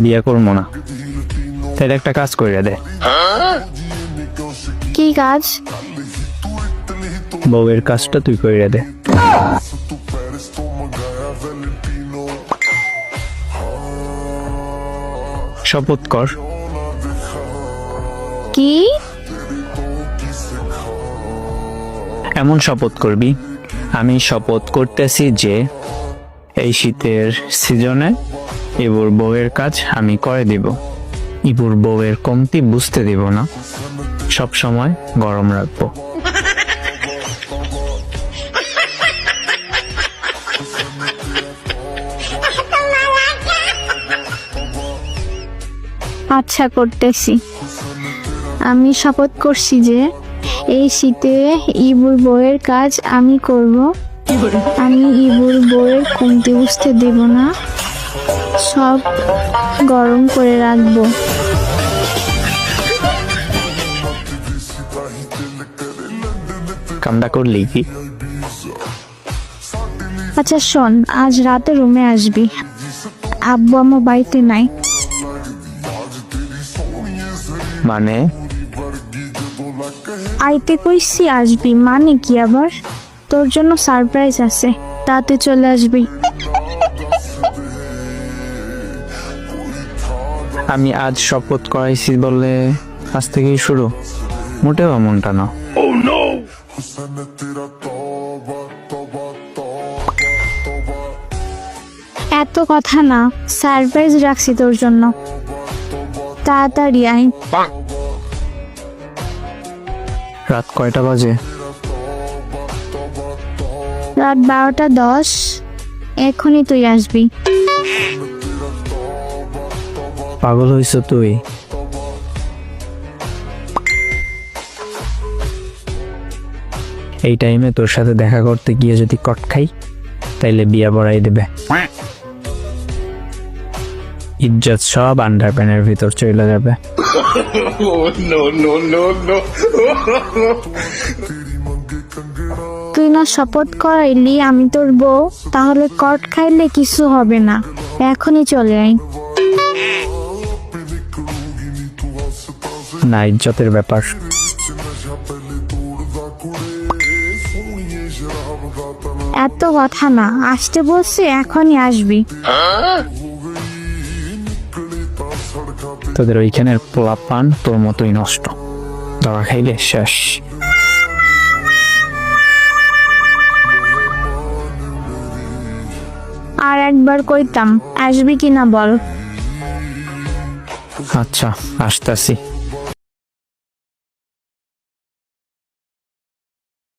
বিয়ে করব না। তাহলে একটা কাজ করে দে। কি কাজ? বউয়ের কাজটা তুই করে দে। শপথ কর। কি? এমন শপথ করবি? আমি শপথ করতেছি যে এই শীতের সিজনে ইবুর বউয়ের কাজ আমি করে দিব। ইবুর বউয়ের কমতি বুঝতে দিব না। সব সময় গরম রাখব। আচ্ছা করতেছি। আমি শপথ করছি যে এই শীতে ইবুর বউয়ের কাজ আমি করব। আমি ইবুর বউয়ের কমতি বুঝতে দেব না। সব গরম করে রাখব। কামটা করলি কি? আচ্ছা শোন আজ রাতে রুমে আসবি। আব্বু আম্মু বাড়িতে নাই। মানে? আইতে কইছি আসবি। মানে কি আবার? তোর জন্য সারপ্রাইজ আছে। তাতে চলে আসবি। আমি আজ শপথ করাইছি বলে আজ থেকেই শুরু। মোটেও এমনটা না। এত কথা না সারপ্রাইজ রাখছি তোর জন্য। তাড়াতাড়ি আই রাত কয়টা বাজে? রাত বারোটা দশ। এখনই তুই আসবি। পাগল হইছ তুই। এই টাইমে তোর সাথে দেখা করতে গিয়ে যদি কট খাই, তাইলে বিয়া বড়াই দেবে। ইজ্জত সব আন্ডার প্যানের ভিতর চলে যাবে। তুই না শপথ করাইলি, আমি তোর বউ, তাহলে কট খাইলে কিছু হবে না। এখনই চলে আই না ইজ্জতের ব্যাপার। এত কথা না আসতে বলছি এখনই আসবি। তোদের ওইখানের পোলা পান তোর মতোই নষ্ট। ধরা খাইলে শেষ। আর একবার কইতাম আসবি কিনা বল। আচ্ছা আসতেছি।